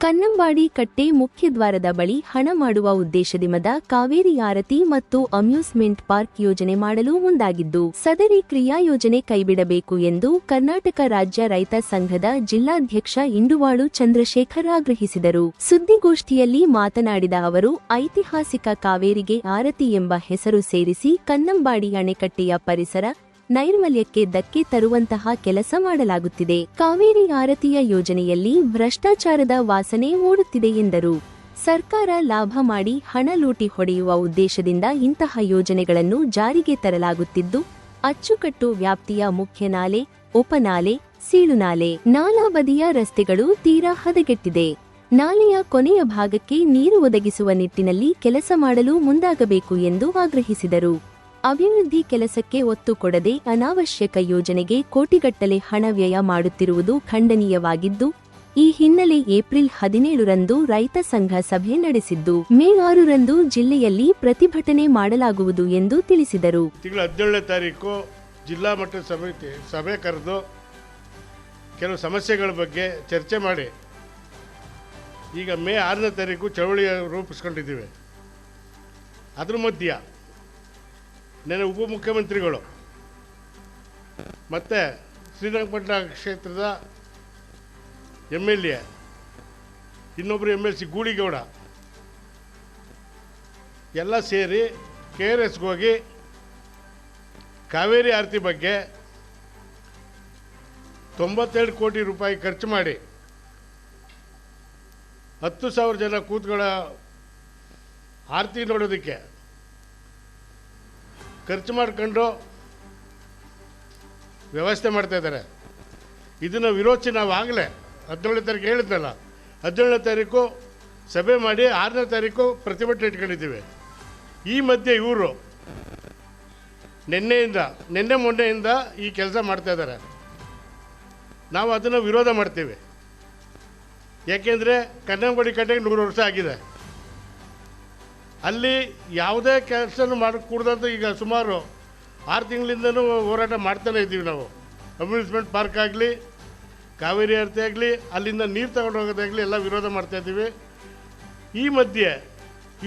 ಕನ್ನಂಬಾಡಿ ಕಟ್ಟೆ ಮುಖ್ಯದ್ವಾರದ ಬಳಿ ಹಣ ಮಾಡುವ ಉದ್ದೇಶದಿಂದ ಕಾವೇರಿ ಆರತಿ ಮತ್ತು ಅಮ್ಯೂಸ್ಮೆಂಟ್ ಪಾರ್ಕ್ ಯೋಜನೆ ಮಾಡಲು ಮುಂದಾಗಿದ್ದು, ಸದರಿ ಕ್ರಿಯಾ ಯೋಜನೆ ಕೈಬಿಡಬೇಕು ಎಂದು ಕರ್ನಾಟಕ ರಾಜ್ಯ ರೈತ ಸಂಘದ ಜಿಲ್ಲಾಧ್ಯಕ್ಷ ಇಂಡುವಾಳು ಚಂದ್ರಶೇಖರ್ ಆಗ್ರಹಿಸಿದರು. ಸುದ್ದಿಗೋಷ್ಠಿಯಲ್ಲಿ ಮಾತನಾಡಿದ ಅವರು, ಐತಿಹಾಸಿಕ ಕಾವೇರಿಗೆ ಆರತಿ ಎಂಬ ಹೆಸರು ಸೇರಿಸಿ ಕನ್ನಂಬಾಡಿ ಅಣೆಕಟ್ಟೆಯ ಪರಿಸರ ನೈರ್ಮಲ್ಯಕ್ಕೆ ಧಕ್ಕೆ ತರುವಂತಹ ಕೆಲಸ ಮಾಡಲಾಗುತ್ತಿದೆ. ಕಾವೇರಿ ಆರತಿಯ ಯೋಜನೆಯಲ್ಲಿ ಭ್ರಷ್ಟಾಚಾರದ ವಾಸನೆ ಮೂಡುತ್ತಿದೆ ಎಂದರು. ಸರ್ಕಾರ ಲಾಭ ಮಾಡಿ ಹಣ ಲೂಟಿ ಹೊಡೆಯುವ ಉದ್ದೇಶದಿಂದ ಇಂತಹ ಯೋಜನೆಗಳನ್ನು ಜಾರಿಗೆ ತರಲಾಗುತ್ತಿದ್ದು, ಅಚ್ಚುಕಟ್ಟು ವ್ಯಾಪ್ತಿಯ ಮುಖ್ಯ ನಾಲೆ, ಉಪನಾಲೆ ಸೀಳುನಾಲೆ ನಾಲಾ ಬದಿಯ ರಸ್ತೆಗಳು ತೀರಾ ಹದಗೆಟ್ಟಿದೆ. ನಾಲೆಯ ಕೊನೆಯ ಭಾಗಕ್ಕೆ ನೀರು ಒದಗಿಸುವ ನಿಟ್ಟಿನಲ್ಲಿ ಕೆಲಸ ಮಾಡಲು ಮುಂದಾಗಬೇಕು ಎಂದು ಆಗ್ರಹಿಸಿದರು. ಅಭಿವೃದ್ಧಿ ಕೆಲಸಕ್ಕೆ ಒತ್ತು ಕೊಡದೆ ಅನಾವಶ್ಯಕ ಯೋಜನೆಗೆ ಕೋಟಿಗಟ್ಟಲೆ ಹಣ ವ್ಯಯ ಮಾಡುತ್ತಿರುವುದು ಖಂಡನೀಯವಾಗಿದ್ದು, ಈ ಹಿನ್ನೆಲೆ ಏಪ್ರಿಲ್ ಹದಿನೇಳರಂದು ರೈತ ಸಂಘ ಸಭೆ ನಡೆಸಿದ್ದು, ಮೇ ಆರರಂದು ಜಿಲ್ಲೆಯಲ್ಲಿ ಪ್ರತಿಭಟನೆ ಮಾಡಲಾಗುವುದು ಎಂದು ತಿಳಿಸಿದರು. ತಿಂಗಳ ಹದಿನೇಳನೇ ತಾರೀಕು ಜಿಲ್ಲಾ ಮಟ್ಟದ ಸಮಿತಿ, ಸಭೆ ಕರೆದು ಕೆಲವು ಸಮಸ್ಯೆಗಳ ಬಗ್ಗೆ ಚರ್ಚೆ ಮಾಡಿ, ಈಗ ಮೇ ಆರನೇ ತಾರೀಕು ಚಳವಳಿ ರೂಪಿಸ್ಕೊಂಡಿದ್ದೀವಿ. ಅದ್ರ ಮಧ್ಯ ನೆನೆ ಉಪಮುಖ್ಯಮಂತ್ರಿಗಳು. ಮತ್ತು ಶ್ರೀರಂಗಪಟ್ಟಣ ಕ್ಷೇತ್ರದ ಎಂ ಎಲ್ ಎ ಇನ್ನೊಬ್ಬರು ಎಂ ಎಲ್ ಸಿ ಗೂಳಿಗೌಡ. ಎಲ್ಲ ಸೇರಿ ಕೆ ಆರ್ ಎಸ್ಗೆ ಹೋಗಿ ಕಾವೇರಿ ಆರತಿ ಬಗ್ಗೆ ತೊಂಬತ್ತೆರಡು ಕೋಟಿ ರೂಪಾಯಿ ಖರ್ಚು ಮಾಡಿ ಹತ್ತು ಸಾವಿರ ಜನ ಕೂತ್ಗಳ ಆರತಿ ನೋಡೋದಕ್ಕೆ ಖರ್ಚು ಮಾಡಿಕೊಂಡು ವ್ಯವಸ್ಥೆ ಮಾಡ್ತಾ ಇದ್ದಾರೆ. ಇದನ್ನು ವಿರೋಧಿಸಿ ನಾವು ಆಗಲೇ ಹದಿನೇಳನೇ ತಾರೀಕು ಹೇಳಿದ್ನಲ್ಲ. ಹದಿನೇಳನೇ ತಾರೀಕು ಸಭೆ ಮಾಡಿ ಆರನೇ ತಾರೀಕು ಪ್ರತಿಭಟನೆ ಇಟ್ಕೊಂಡಿದ್ದೀವಿ. ಈ ಮಧ್ಯೆ ಇವರು ನಿನ್ನೆಯಿಂದ, ನಿನ್ನೆ ಮೊನ್ನೆಯಿಂದ ಈ ಕೆಲಸ ಮಾಡ್ತಾ ಇದ್ದಾರೆ. ನಾವು ಅದನ್ನು ವಿರೋಧ ಮಾಡ್ತೀವಿ. ಯಾಕೆಂದರೆ ಕನ್ನಂಬಾಡಿ ಕಟ್ಟೆಗೆ ನೂರು ವರ್ಷ ಆಗಿದೆ. ಅಲ್ಲಿ ಯಾವುದೇ ಕೆಲಸನೂ ಮಾಡಕೂಡ್ದಂತ ಈಗ ಸುಮಾರು ಆರು ತಿಂಗಳಿಂದನೂ ಹೋರಾಟ ಮಾಡ್ತಾನೆ ಇದ್ದೀವಿ ನಾವು. ಅಮ್ಯೂಸ್ಮೆಂಟ್ ಪಾರ್ಕ್ ಆಗಲಿ, ಕಾವೇರಿ ಆರತಿ ಆಗಲಿ, ಅಲ್ಲಿಂದ ನೀರು ತಗೊಂಡು ಹೋಗೋದಾಗಲಿ ಎಲ್ಲ ವಿರೋಧ ಮಾಡ್ತಾ ಇದ್ದೀವಿ. ಈ ಮಧ್ಯೆ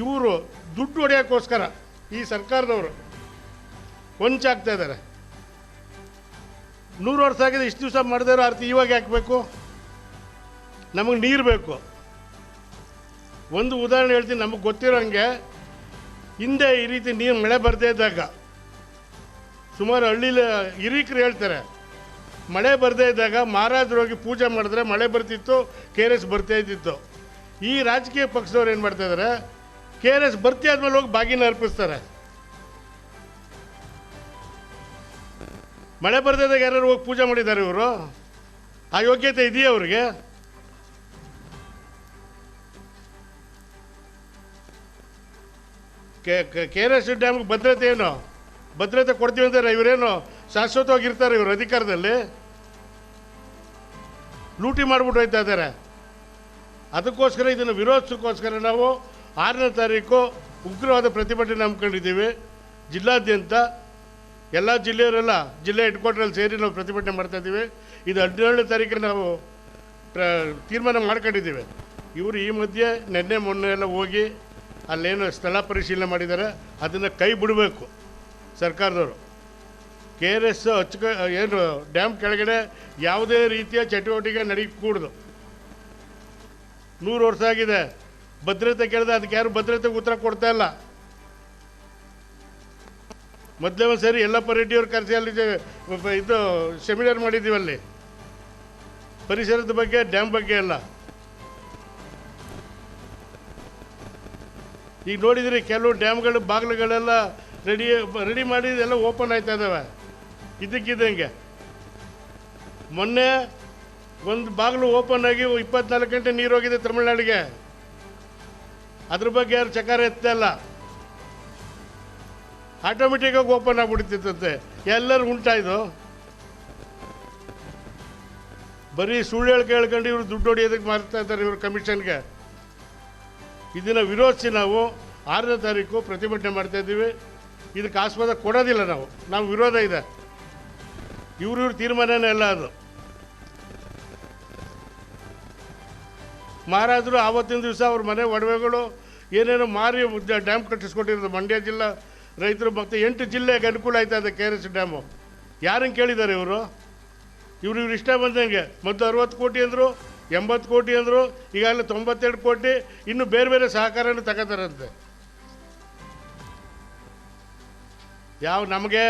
ಇವರು ದುಡ್ಡು ಹೊಡೆಯೋಕ್ಕೋಸ್ಕರ ಈ ಸರ್ಕಾರದವರು ಹೊಂಚಾಗ್ತಾ ಇದ್ದಾರೆ. ನೂರು ವರ್ಷ ಆಗಿದೆ, ಇಷ್ಟು ದಿವಸ ಮಾಡದೇ ಇರೋ ಆರತಿ ಇವಾಗ ಯಾಕಬೇಕು ನಮಗೆ ನೀರು ಬೇಕು. ಒಂದು ಉದಾಹರಣೆ ಹೇಳ್ತೀನಿ, ನಮಗೆ ಗೊತ್ತಿರೋಂಗೆ ಹಿಂದೆ ಈ ರೀತಿ ನೀರು ಮಳೆ ಬರದೇ ಇದ್ದಾಗ ಸುಮಾರು ಹಳ್ಳಿಲಿ ಹಿರೀಕರು ಹೇಳ್ತಾರೆ, ಮಳೆ ಬರದೇ ಇದ್ದಾಗ ಮಹಾರಾಜರು ಹೋಗಿ ಪೂಜೆ ಮಾಡಿದ್ರೆ ಮಳೆ ಬರ್ತಿತ್ತು, ಕೆ ಆರ್ ಎಸ್ ಬರ್ತಾ ಇದ್ದಿತ್ತು. ಈ ರಾಜಕೀಯ ಪಕ್ಷದವ್ರು ಏನು ಮಾಡ್ತಾ ಇದ್ದಾರೆ ಕೆ ಆರ್ ಎಸ್ ಬರ್ತಿ ಆದ್ಮೇಲೆ ಹೋಗಿ ಬಾಗಿನ ಅರ್ಪಿಸ್ತಾರೆ. ಮಳೆ ಬರ್ದೇ ಇದ್ದಾಗ ಯಾರು ಹೋಗಿ ಪೂಜೆ ಮಾಡಿದ್ದಾರೆ ಇವರು? ಆ ಯೋಗ್ಯತೆ ಇದೆಯಾ ಅವ್ರಿಗೆ? ಕೆ ಕೆ ಆರ್ ಎಸ್ ಡ್ಯಾಮ್ಗೆ ಭದ್ರತೆ ಏನು? ಭದ್ರತೆ ಕೊಡ್ತೀವಿ ಅಂತಾರೆ ಇವರೇನು ಶಾಶ್ವತವಾಗಿರ್ತಾರೆ ಇವರು ಅಧಿಕಾರದಲ್ಲಿ? ಲೂಟಿ ಮಾಡಿಬಿಟ್ಟು ಹೋಯ್ತಾ ಇದ್ದಾರೆ. ಅದಕ್ಕೋಸ್ಕರ ಇದನ್ನು ವಿರೋಧಿಸೋಕ್ಕೋಸ್ಕರ ನಾವು ಆರನೇ ತಾರೀಕು ಉಗ್ರವಾದ ಪ್ರತಿಭಟನೆ ಹಮ್ಮಿಕೊಂಡಿದ್ದೀವಿ. ಜಿಲ್ಲಾದ್ಯಂತ ಎಲ್ಲ ಜಿಲ್ಲೆಯವರೆಲ್ಲ ಜಿಲ್ಲೆ ಹೆಡ್ ಕ್ವಾರ್ಟ್ರಲ್ಲಿ ಸೇರಿ ನಾವು ಪ್ರತಿಭಟನೆ ಮಾಡ್ತಾ ಇದ್ದೀವಿ. ಇದು ಹದಿನೇಳನೇ ತಾರೀಕಿಗೆ ನಾವು ಪ್ರ, ತೀರ್ಮಾನ ಮಾಡ್ಕೊಂಡಿದ್ದೀವಿ. ಇವರು ಈ ಮಧ್ಯೆ ನಿನ್ನೆ ಮೊನ್ನೆ ಎಲ್ಲ ಹೋಗಿ ಅಲ್ಲೇನು ಸ್ಥಳ ಪರಿಶೀಲನೆ ಮಾಡಿದ್ದಾರೆ ಅದನ್ನು ಕೈ ಬಿಡಬೇಕು ಸರ್ಕಾರದವರು. ಕೆ ಆರ್ ಎಸ್ ಹಚ್ಕ ಏನು, ಡ್ಯಾಮ್ ಕೆಳಗಡೆ ಯಾವುದೇ ರೀತಿಯ ಚಟುವಟಿಕೆ ನಡೀಕೂಡ್ದು. ನೂರು ವರ್ಷ ಆಗಿದೆ. ಭದ್ರತೆ ಕೇಳಿದೆ ಅದಕ್ಕೆ ಯಾರು ಭದ್ರತೆಗೆ ಉತ್ತರ ಕೊಡ್ತಾ ಇಲ್ಲ. ಮೊದಲೇ ಒಂದು ಸರಿ ಯಲ್ಲಪ್ಪ ರೆಡ್ಡಿಯವ್ರ ಕರೆಸಿ ಅಲ್ಲಿ ಇದು ಸೆಮಿನಾರ್ ಮಾಡಿದ್ದೀವಲ್ಲಿ. ಪರಿಸರದ ಬಗ್ಗೆ, ಡ್ಯಾಮ್ ಬಗ್ಗೆ ಎಲ್ಲ. ಈಗ ನೋಡಿದ್ರಿ ಕೆಲವು ಡ್ಯಾಮ್ಗಳು, ಬಾಗಿಲುಗಳೆಲ್ಲ ರೆಡಿ ರೆಡಿ ಮಾಡಿ ಎಲ್ಲ ಓಪನ್ ಆಯ್ತಾ ಇದ್ದಾವೆ ಇದಕ್ಕಿದ್ದಂಗೆ. ಮೊನ್ನೆ ಒಂದು ಬಾಗಿಲು ಓಪನ್ ಆಗಿ ಇಪ್ಪತ್ನಾಲ್ಕು ಗಂಟೆ ನೀರು ಹೋಗಿದೆ ತಮಿಳ್ನಾಡಿಗೆ. ಅದ್ರ ಬಗ್ಗೆ ಯಾರು ಚಕಾರ ಎತ್ತಲ್ಲ ಆಟೋಮೆಟಿಕ್ಕಾಗಿ ಓಪನ್ ಆಗ್ಬಿಡ್ತಿತ್ತಂತೆ. ಎಲ್ಲರೂ ಉಂಟಾಯ್ತು ಬರೀ ಸುಳ್ಳು ಹೇಳ್ಕೆ ಹೇಳ್ಕೊಂಡು ಇವರು ದುಡ್ಡು ಹೊಡಿಯೋದಕ್ಕೆ ಮಾಡ್ತಾ ಇದ್ದಾರೆ ಇವರು ಕಮಿಷನ್ಗೆ ಇದನ್ನು ವಿರೋಧಿಸಿ ನಾವು ಆರನೇ ತಾರೀಕು ಪ್ರತಿಭಟನೆ ಮಾಡ್ತಾ ಇದ್ದೀವಿ. ಇದಕ್ಕೆ ಆಸ್ಪದ ಕೊಡೋದಿಲ್ಲ ನಾವು. ನಾವು ವಿರೋಧ ಇದೆ. ಇವ್ರಿವ್ರ ಇವ್ರ ತೀರ್ಮಾನನೇ ಅಲ್ಲ ಅದು. ಮಹಾರಾಜರು ಆವತ್ತಿನ ದಿವಸ ಅವ್ರ ಮನೆ ಒಡವೆಗಳು ಏನೇನೋ ಮಾರಿ ಡ್ಯಾಮ್ ಕಟ್ಟಿಸ್ಕೊಟ್ಟಿರೋದು ಮಂಡ್ಯ ಜಿಲ್ಲಾ ರೈತರು ಮತ್ತು ಎಂಟು ಜಿಲ್ಲೆಗೆ ಅನುಕೂಲ ಆಯ್ತಾ ಇದೆ ಕೆ ಆರ್ ಎಸ್ ಡ್ಯಾಮು? ಯಾರನ್ನು ಕೇಳಿದ್ದಾರೆ ಇವರು? ಇವ್ರು ಇವ್ರು ಇಷ್ಟ ಬಂದಂಗೆ. ಮೊದಲು ಅರವತ್ತು ಕೋಟಿ ಅಂದರು ಎಂಬತ್ತು ಕೋಟಿ ಅಂದರು ಈಗಾಗಲೇ ತೊಂಬತ್ತೆರಡು ಕೋಟಿ, ಇನ್ನು ಬೇರೆ ಬೇರೆ ಸಹಕಾರನೂ ತಗೋತಾರಂತೆ. ಯಾವ, ನಮಗೆ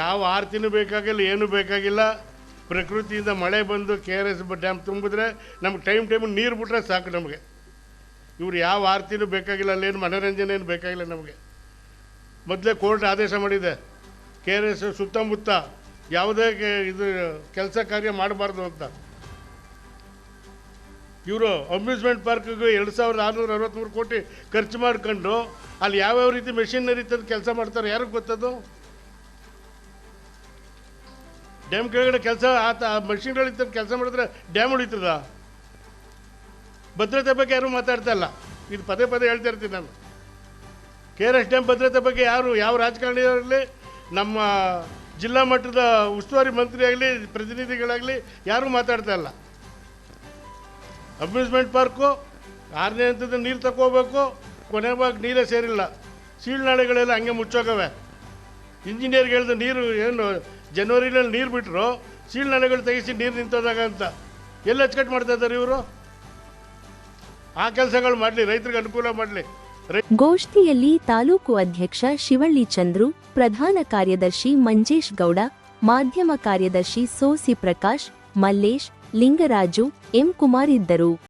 ಯಾವ ಆರ್ತಿನೂ ಬೇಕಾಗಿಲ್ಲ, ಏನೂ ಬೇಕಾಗಿಲ್ಲ. ಪ್ರಕೃತಿಯಿಂದ ಮಳೆ ಬಂದು ಕೆ ಆರ್ ಎಸ್ ಡ್ಯಾಮ್ ತುಂಬಿದ್ರೆ ನಮ್ಗೆ ಟೈಮ್ ಟೈಮ್ ನೀರು ಬಿಟ್ರೆ ಸಾಕು ನಮಗೆ. ಇವ್ರು ಯಾವ ಆರ್ತಿನೂ ಬೇಕಾಗಿಲ್ಲ ಅಲ್ಲೇನು ಮನೋರಂಜನೆ ಏನು ಬೇಕಾಗಿಲ್ಲ ನಮಗೆ. ಮೊದಲೇ ಕೋರ್ಟ್ ಆದೇಶ ಮಾಡಿದೆ, ಕೆ ಆರ್ ಎಸ್ ಸುತ್ತಮುತ್ತ ಯಾವುದೇ ಇದು, ಕೆಲಸ ಕಾರ್ಯ ಮಾಡಬಾರ್ದು ಅಂತ. ಇವರು ಅಮ್ಯೂಸ್ಮೆಂಟ್ ಪಾರ್ಕ್ಗೆ ಎರಡು ಸಾವಿರದ ಆರುನೂರ ಅರವತ್ತ್ಮೂರು ಕೋಟಿ ಖರ್ಚು ಮಾಡ್ಕೊಂಡು ಅಲ್ಲಿ ಯಾವ್ಯಾವ ರೀತಿ ಮೆಷಿನರಿ ತಂದು ಕೆಲಸ ಮಾಡ್ತಾರೆ ಯಾರಿಗೆ ಗೊತ್ತದು? ಡ್ಯಾಮ್ ಕೆಳಗಡೆ ಕೆಲಸ ಆತ ಮಷಿನ್ಗಳು ತಂದು ಕೆಲಸ ಮಾಡಿದ್ರೆ ಡ್ಯಾಮ್ ಉಳಿತದ? ಭದ್ರತೆ ಬಗ್ಗೆ ಯಾರೂ ಮಾತಾಡ್ತಾ ಇಲ್ಲ. ಇದು ಪದೇ ಪದೇ ಹೇಳ್ತಾ ಇರ್ತೀನಿ ನಾನು. ಕೆ ಆರ್ ಎಸ್ ಡ್ಯಾಮ್ ಭದ್ರತೆ ಬಗ್ಗೆ ಯಾರು, ಯಾವ ರಾಜಕಾರಣಿಯಾಗಲಿ ನಮ್ಮ ಜಿಲ್ಲಾ ಮಟ್ಟದ ಉಸ್ತುವಾರಿ ಮಂತ್ರಿ ಆಗಲಿ ಪ್ರತಿನಿಧಿಗಳಾಗಲಿ ಯಾರೂ ಮಾತಾಡ್ತಾ ಇಲ್ಲ. ಅಮ್ಯೂಸ್ಮೆಂಟ್ ಪಾರ್ಕು, ಆರನೇ ಹಂತದ ನೀರು ತಗೋಬೇಕು ಕೊನೆ ಭಾಗ ನೀರೇ ಸೇರಿಲ್ಲ. ಸೀಳ್ನಾಳೆಗಳೆಲ್ಲ ಹಂಗೆ ಮುಚ್ಚೋಗವೆ. ಇಂಜಿನಿಯರ್ಗೆ ಹೇಳಿದ ನೀರು ಏನು, ಜನವರಿನಲ್ಲಿ ನೀರು ಬಿಟ್ಟರು ಸೀಳ್ನಾಳೆಗಳು ತೆಗೆಸಿ ನೀರು ನಿಂತೋದಾಗ ಅಂತ. ಎಲ್ಲಿ ಅಚ್ಚುಕಟ್ಟು ಮಾಡ್ತಾ ಇದ್ದಾರೆ ಇವರು? ಆ ಕೆಲಸಗಳು ಮಾಡಲಿ, ರೈತರಿಗೆ ಅನುಕೂಲ ಮಾಡಲಿ. ಗೋಷ್ಠಿಯಲ್ಲಿ ತಾಲೂಕು ಅಧ್ಯಕ್ಷ ಶಿವಳ್ಳಿ ಚಂದ್ರು, ಪ್ರಧಾನ ಕಾರ್ಯದರ್ಶಿ ಮಂಜೇಶ್ ಗೌಡ, ಮಾಧ್ಯಮ ಕಾರ್ಯದರ್ಶಿ ಸೋಸಿ ಪ್ರಕಾಶ್, ಮಲ್ಲೇಶ್ ಲಿಂಗರಾಜು ಎಂ ಕುಮಾರ್ ಇದ್ದರು.